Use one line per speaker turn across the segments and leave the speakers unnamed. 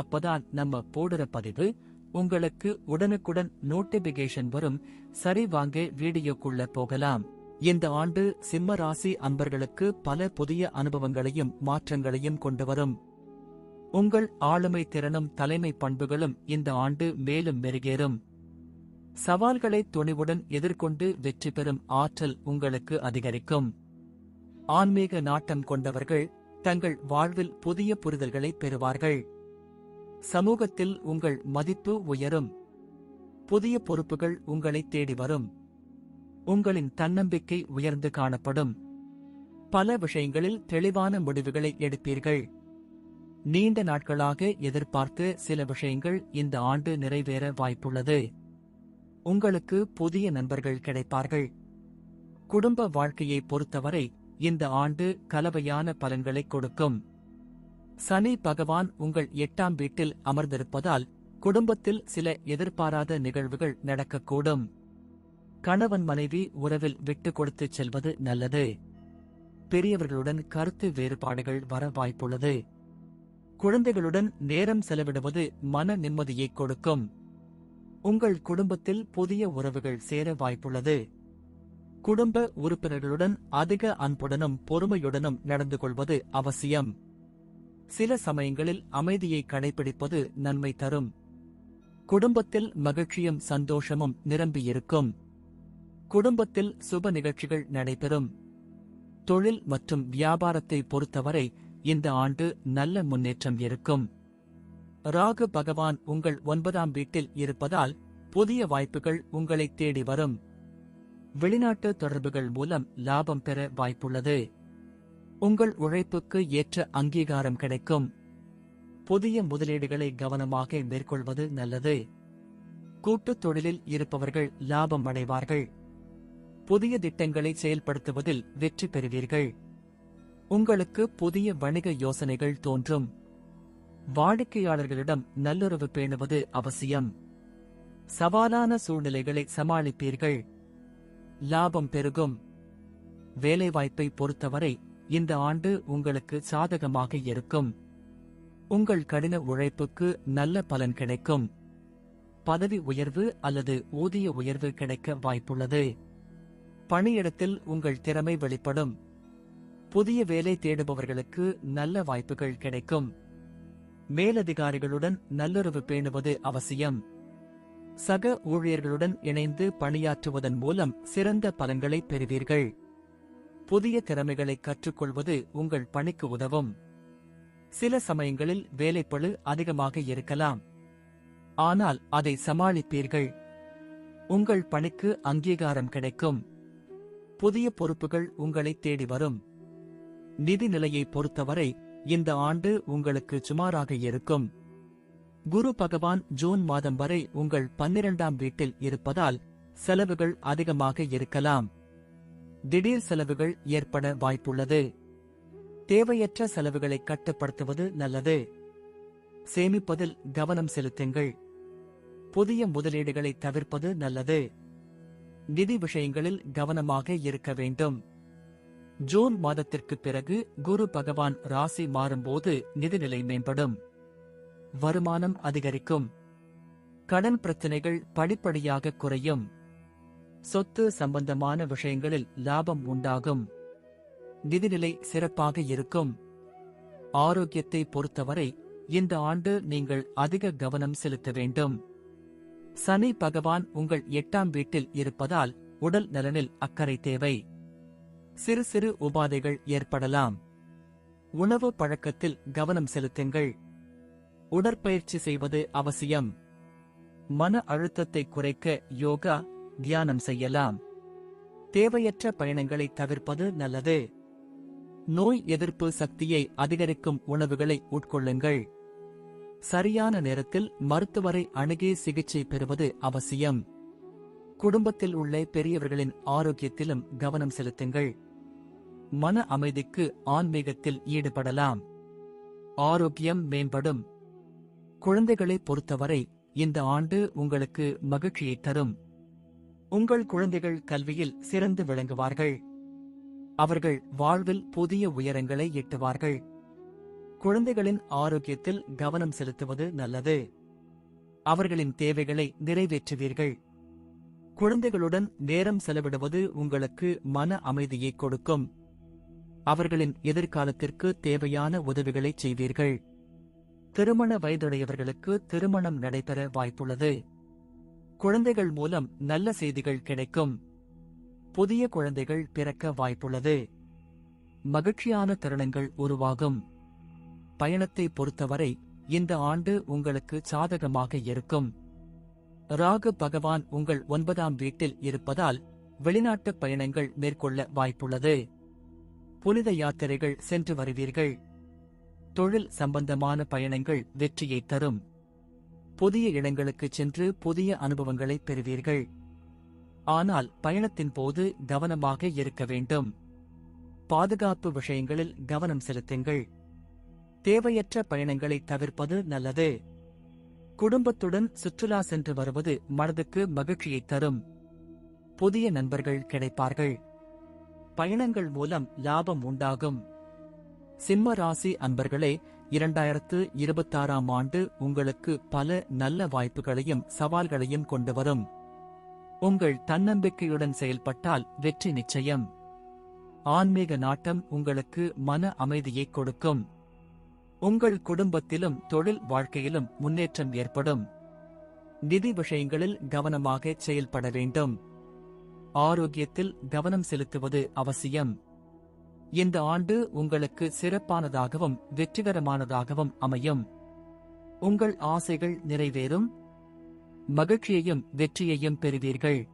அப்பதான் நம்ம போடுற பதிவு உங்களுக்கு உடனுக்குடன் நோட்டிபிகேஷன் வரும். சரி வாங்க வீடியோக்குள்ள போகலாம். இந்த ஆண்டு சிம்ம ராசி அன்பர்களுக்கு பல புதிய அனுபவங்களையும் மாற்றங்களையும் கொண்டு வரும். உங்கள் ஆளுமை திறனும் தலைமை பண்புகளும் இந்த ஆண்டு மேலும் மெருகேறும். சவால்களை துணிவுடன் எதிர்கொண்டு வெற்றி பெறும் ஆற்றல் உங்களுக்கு அதிகரிக்கும். ஆன்மீக நாட்டம் கொண்டவர்கள் தங்கள் வாழ்வில் புதிய புரிதல்களை பெறுவார்கள். சமூகத்தில் உங்கள் மதிப்பு உயரும். புதிய பொறுப்புகள் உங்களை தேடி வரும். உங்களின் தன்னம்பிக்கை உயர்ந்து காணப்படும். பல விஷயங்களில் தெளிவான முடிவுகளை எடுப்பீர்கள். நீண்ட நாட்களாக எதிர்பார்த்து சில விஷயங்கள் இந்த ஆண்டு நிறைவேற வாய்ப்புள்ளது. உங்களுக்கு புதிய நண்பர்கள் கிடைப்பார்கள். குடும்ப வாழ்க்கையை பொறுத்தவரை இந்த ஆண்டு கலவையான பலன்களை கொடுக்கும். சனி பகவான் உங்கள் எட்டாம் வீட்டில் அமர்ந்திருப்பதால் குடும்பத்தில் சில எதிர்பாராத நிகழ்வுகள் நடக்கக்கூடும். கணவன் மனைவி உறவில் விட்டு கொடுத்து செல்வது நல்லது. பெரியவர்களுடன் கருத்து வேறுபாடுகள் வர வாய்ப்புள்ளது. குழந்தைகளுடன் நேரம் செலவிடுவது மன நிம்மதியை கொடுக்கும். உங்கள் குடும்பத்தில் புதிய உறவுகள் சேர வாய்ப்புள்ளது. குடும்ப உறுப்பினர்களுடன் அதிக அன்புடனும் பொறுமையுடனும் நடந்து கொள்வது அவசியம். சில சமயங்களில் அமைதியை கடைபிடிப்பது நன்மை தரும். குடும்பத்தில் மகிழ்ச்சியும் சந்தோஷமும் நிரம்பியிருக்கும். குடும்பத்தில் சுப நிகழ்ச்சிகள் நடைபெறும். தொழில் மற்றும் வியாபாரத்தை பொறுத்தவரை இந்த ஆண்டு நல்ல முன்னேற்றம் இருக்கும். ராகு பகவான் உங்கள் ஒன்பதாம் வீட்டில் இருப்பதால் புதிய வாய்ப்புகள் உங்களை தேடி வரும். வெளிநாட்டு தொடர்புகள் மூலம் லாபம் பெற வாய்ப்புள்ளது. உங்கள் உழைப்புக்கு ஏற்ற அங்கீகாரம் கிடைக்கும். புதிய முதலீடுகளை கவனமாக மேற்கொள்வது நல்லது. கூட்டுத் தொழிலில் இருப்பவர்கள் லாபம் அடைவார்கள். புதிய திட்டங்களை செயல்படுத்துவதில் வெற்றி பெறுவீர்கள். உங்களுக்கு புதிய வணிக யோசனைகள் தோன்றும். வாடிக்கையாளர்களிடம் நல்லுறவு பேணுவது அவசியம். சவாலான சூழ்நிலைகளை சமாளிப்பீர்கள். லாபம் பெருகும். வேலைவாய்ப்பை பொறுத்தவரை இந்த ஆண்டு உங்களுக்கு சாதகமாக இருக்கும். உங்கள் கடின உழைப்புக்கு நல்ல பலன் கிடைக்கும். பதவி உயர்வு அல்லது ஊதிய உயர்வு கிடைக்க வாய்ப்புள்ளது. பணியிடத்தில் உங்கள் திறமை வெளிப்படும். புதிய வேலை தேடுபவர்களுக்கு நல்ல வாய்ப்புகள் கிடைக்கும். மேலதிகாரிகளுடன் நல்லுறவு பேணுவது அவசியம். சக ஊழியர்களுடன் இணைந்து பணியாற்றுவதன் மூலம் சிறந்த பலன்களை பெறுவீர்கள். புதிய திறமைகளை கற்றுக்கொள்வது உங்கள் பணிக்கு உதவும். சில சமயங்களில் வேலைப்பளு அதிகமாக இருக்கலாம். ஆனால் அதை சமாளிப்பீர்கள். உங்கள் பணிக்கு அங்கீகாரம் கிடைக்கும். புதிய பொறுப்புகள் உங்களை தேடி வரும். நிதி நிலையை பொறுத்தவரை இந்த ஆண்டு உங்களுக்கு சுமாராக இருக்கும். குரு பகவான் ஜூன் மாதம் வரை உங்கள் பன்னிரண்டாம் வீட்டில் இருப்பதால் செலவுகள் அதிகமாக இருக்கலாம். திடீர் செலவுகள் ஏற்பட வாய்ப்புள்ளது. தேவையற்ற செலவுகளை கட்டுப்படுத்துவது நல்லது. சேமிப்பதில் கவனம் செலுத்துங்கள். புதிய முதலீடுகளை தவிர்ப்பது நல்லது. நிதி விஷயங்களில் கவனமாக இருக்க வேண்டும். ஜூன் மாதத்திற்கு பிறகு குரு பகவான் ராசி மாறும்போது நிதிநிலை மேம்படும். வருமானம் அதிகரிக்கும். கடன் பிரச்சனைகள் படிப்படியாக குறையும். சொத்து சம்பந்தமான விஷயங்களில் லாபம் உண்டாகும். நிதிநிலை சிறப்பாக இருக்கும். ஆரோக்கியத்தை பொறுத்தவரை இந்த ஆண்டு நீங்கள் அதிக கவனம் செலுத்த வேண்டும். சனி பகவான் உங்கள் எட்டாம் வீட்டில் இருப்பதால் உடல் நலனில் அக்கறை தேவை. சிறு சிறு உபாதைகள் ஏற்படலாம். உணவு பழக்கத்தில் கவனம் செலுத்துங்கள். உடற்பயிற்சி செய்வது அவசியம். மன அழுத்தத்தை குறைக்க யோகா தியானம் செய்யலாம். தேவையற்ற பயணங்களை தவிர்ப்பது நல்லது. நோய் எதிர்ப்பு சக்தியை அதிகரிக்கும் உணவுகளை உட்கொள்ளுங்கள். சரியான நேரத்தில் மருத்துவரை அணுகி சிகிச்சை பெறுவது அவசியம். குடும்பத்தில் உள்ள பெரியவர்களின் ஆரோக்கியத்திலும் கவனம் செலுத்துங்கள். மன அமைதிக்கு ஆன்மீகத்தில் ஈடுபடலாம். ஆரோக்கியம் மேம்படும். குழந்தைகளை பொறுத்தவரை இந்த ஆண்டு உங்களுக்கு மகிழ்ச்சியை தரும். உங்கள் குழந்தைகள் கல்வியில் சிறந்து விளங்குவார்கள். அவர்கள் வாழ்வில் புதிய உயரங்களை எட்டுவார்கள். குழந்தைகளின் ஆரோக்கியத்தில் கவனம் செலுத்துவது நல்லது. அவர்களின் தேவைகளை நிறைவேற்றுவீர்கள். குழந்தைகளுடன் நேரம் செலவிடுவது உங்களுக்கு மன அமைதியை கொடுக்கும். அவர்களின் எதிர்காலத்திற்கு தேவையான உதவிகளை செய்வீர்கள். திருமண வயதுடையவர்களுக்கு திருமணம் நடைபெற வாய்ப்புள்ளது. குழந்தைகள் மூலம் நல்ல செய்திகள் கிடைக்கும். புதிய குழந்தைகள் பிறக்க வாய்ப்புள்ளது. மகிழ்ச்சியான தருணங்கள் உருவாகும். பயணத்தை பொறுத்தவரை இந்த ஆண்டு உங்களுக்கு சாதகமாக இருக்கும். ராகு பகவான் உங்கள் ஒன்பதாம் வீட்டில் இருப்பதால் வெளிநாட்டு பயணங்கள் மேற்கொள்ள வாய்ப்புள்ளது. புனித யாத்திரைகள் சென்று வருவீர்கள். தொழில் சம்பந்தமான பயணங்கள் வெற்றியை தரும். புதிய இடங்களுக்கு சென்று புதிய அனுபவங்களை பெறுவீர்கள். ஆனால் பயணத்தின் போது கவனமாக இருக்க வேண்டும். பாதுகாப்பு விஷயங்களில் கவனம் செலுத்துங்கள். தேவையற்ற பயணங்களை தவிர்ப்பது நல்லது. குடும்பத்துடன் சுற்றுலா சென்று வருவது மனதுக்கு மகிழ்ச்சியை தரும். புதிய நண்பர்கள் கிடைப்பார்கள். பயணங்கள் மூலம் லாபம் உண்டாகும். சிம்ம ராசி அன்பர்களே இரண்டாயிரத்து இருபத்தாறாம் ஆண்டு உங்களுக்கு பல நல்ல வாய்ப்புகளையும் சவால்களையும் கொண்டு வரும். உங்கள் தன்னம்பிக்கையுடன் செயல்பட்டால் வெற்றி நிச்சயம். ஆன்மீக நாட்டம் உங்களுக்கு மன அமைதியை கொடுக்கும். உங்கள் குடும்பத்திலும் தொழில் வாழ்க்கையிலும் முன்னேற்றம் ஏற்படும். நிதி விஷயங்களில் கவனமாக செயல்பட வேண்டும். ஆரோக்கியத்தில் கவனம் செலுத்துவது அவசியம். இந்த ஆண்டு உங்களுக்கு சிறப்பானதாகவும் வெற்றிகரமானதாகவும் அமையும். உங்கள் ஆசைகள் நிறைவேறும். மகிழ்ச்சியையும் வெற்றியையும் பெறுவீர்கள்.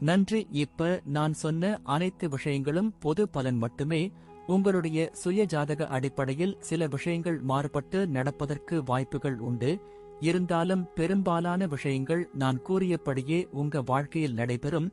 நன்றி. இப்ப நான் சொன்ன அனைத்து விஷயங்களும் பொது பலன் மட்டுமே. உங்களுடைய சுய ஜாதக அடிப்படையில் சில விஷயங்கள் மாறுபட்டு நடப்பதற்கு வாய்ப்புகள் உண்டு. இருந்தாலும் பெரும்பாலான விஷயங்கள் நான் கூறியபடியே உங்க வாழ்க்கையில் நடைபெறும்.